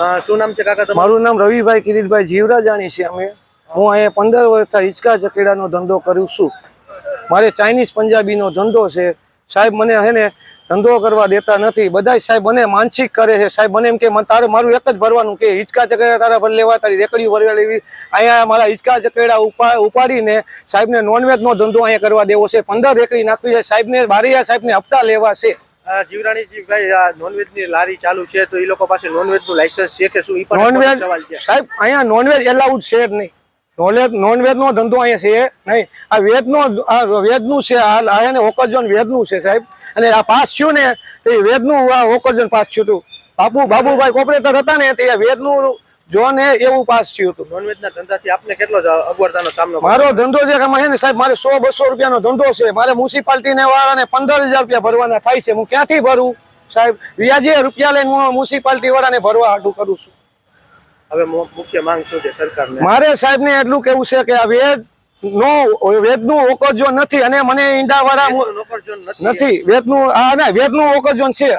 શું નામ છે કાકા મારું નામ રવિભાઈ કિરીટભાઈ જીવરાજાણી છે અમે. હું અહીંયા પંદર વર્ષથી હિંચકા ચકેડાનો ધંધો કરું છું. મારે ચાઇનીઝ પંજાબીનો ધંધો છે. સાહેબ મને હે ને ધંધો કરવા દેતા નથી. બધા સાહેબ મને માનસિક કરે છે. સાહેબ મને એમ કે તારે મારું એક જ ભરવાનું કે હિંચકા ચકેડા તારા ભર લેવા, તારી રેકડીઓ ભરવા લેવી અહીંયા મારા હિંચકા ચકેડા ઉપા, ઉપાડીને સાહેબને નોનવેજનો ધંધો અહીંયા કરવા દેવો છે. પંદર રેકડી નાખવી છે. સાહેબને, બારીયા સાહેબને હપ્તા લેવા છે. અ, જીવરાણીજી ભાઈ આ નોનવેજની લારી ચાલુ છે તો એ લોકો પાસે નોનવેજનું લાયસન્સ છે કે શું? એ પણ નોનવેજ સવાલ છે. સાહેબ અહીંયા નોનવેજ એલાઉડ છે જ નહીં. નોનવેજ નોનવેજનો ધંધો અહીંયા છે નહીં. આ વેદનો નો આ નું છે આ એને ઓકર્જન વેદનું છે સાહેબ. અને આ પાસ થયું ને તો એ વેદનું આ ઓકર્જન પાસ થયું હતું. બાપુ બાબુભાઈ કોપરેટર હતા ને તે વેજનું જો ને એવું પાસ થયું હતું. નોનવેજ ધંધાથી આપને કેટલો અગવડતાનો સામનો મારો ધંધો છે કે આમાં છે ને સાહેબ મારે સો બસો રૂપિયાનો ધંધો છે. મારે મ્યુનિસિપાલિટી ને વાળાને પંદર હજાર રૂપિયા ભરવાના થાય છે. હું ક્યાંથી ભરું? સાહેબ વ્યાજે રૂપિયા લઈને હું મ્યુનિસિપાલિટી વાળાને ભરવા હાટું કરું છું. હવે મુખ્ય માંગ શું છે સરકારને? મારે સાહેબ ને એટલું કેવું છે કે આ વેદ નો વેદનું ઓકરજો નથી અને મને ઈંડા વાળા નથી. નથી. વેદનું આ ના વેદનું ઓકરજો છે